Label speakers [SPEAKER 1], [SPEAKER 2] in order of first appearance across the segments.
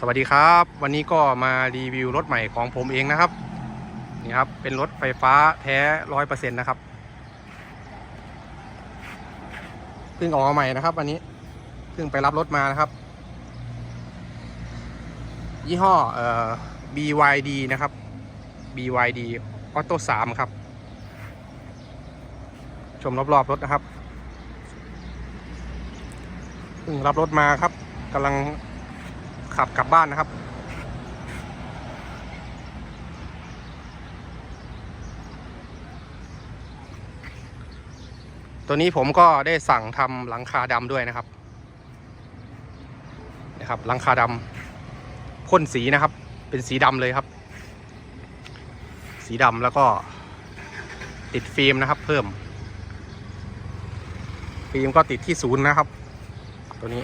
[SPEAKER 1] สวัสดีครับ วันนี้ก็มารีวิวรถใหม่ของผมเองนะครับนี่ครับเป็นรถไฟฟ้าแท้ร้อยเปอร์เซ็นต์นะครับเพิ่งออกมาใหม่นะครับวันนี้เพิ่งไปรับรถมานะครับ ยี่ห้อเอ่อ BYD นะครับ BYD Auto 3 ครับ ชมรอบๆรถนะครับเพิ่งรับรถมาครับกำลัง ขับกลับบ้านนะครับ ตัวนี้ผมก็ได้สั่งทำหลังคาดำด้วยนะครับนะครับหลังคาดำพ่นสีนะครับ เป็นสีดำเลยครับ สีดำแล้วก็ติดฟิล์มนะครับ เพิ่ม ฟิล์มก็ติดที่ศูนย์นะครับ ตัวนี้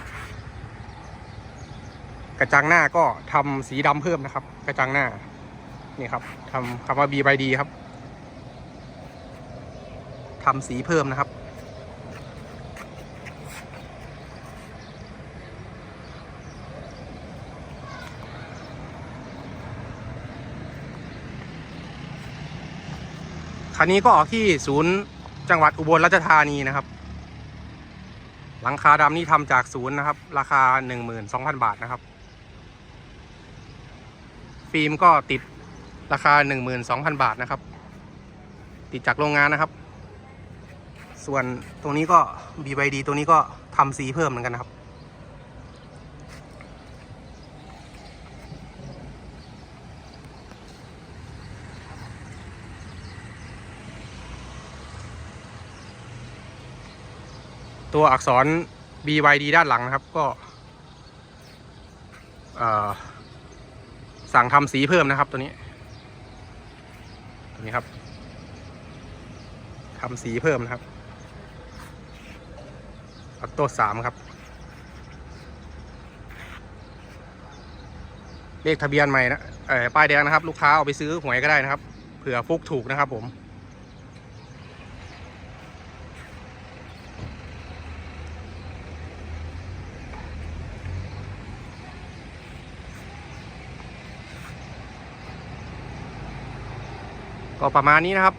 [SPEAKER 1] ระจังหน้าก็ทำสีดำเพิ่มนะครับ กระจังหน้า นี่ครับทำคำว่า B by D ครับทำสีเพิ่มนะครับ คันนี้ก็ออกที่ศูนย์จังหวัดอุบลราชธานีนะครับหลังคาดำนี่ทำจากศูนย์นะครับ ราคา 12,000 บาทนะครับ ฟิล์มก็ติดราคา 12,000 บาทนะครับ ติดจากโรงงานนะครับ ส่วนตรงนี้ก็ BYD ตัวนี้ก็ทำสีเพิ่มเหมือนกันนะครับ ตัวอักษร BYD ด้านหลังนะครับก็ เอ่อ สั่งทำสีเพิ่มนะครับตัวนี้ ตัวนี้ครับทำสีเพิ่มนะครับออโต้สามครับ เลขทะเบียนใหม่นะเออป้ายแดงนะครับ ลูกค้าเอาไปซื้อหวยก็ได้นะครับ เผื่อฟุกถูกนะครับผม ก็ประมาณนี้นะครับ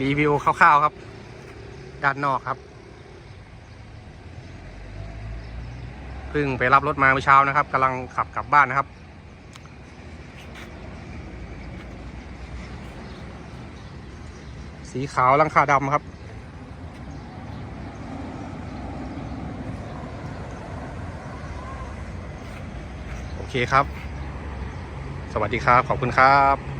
[SPEAKER 1] รีวิวคร่าวๆครับ ด้านนอกครับเพิ่งไปรับรถมาเมื่อเช้านะครับกำลังขับกลับบ้านนะครับสีขาวลังคาดำครับ โอเคครับ สวัสดีครับ ขอบคุณครับ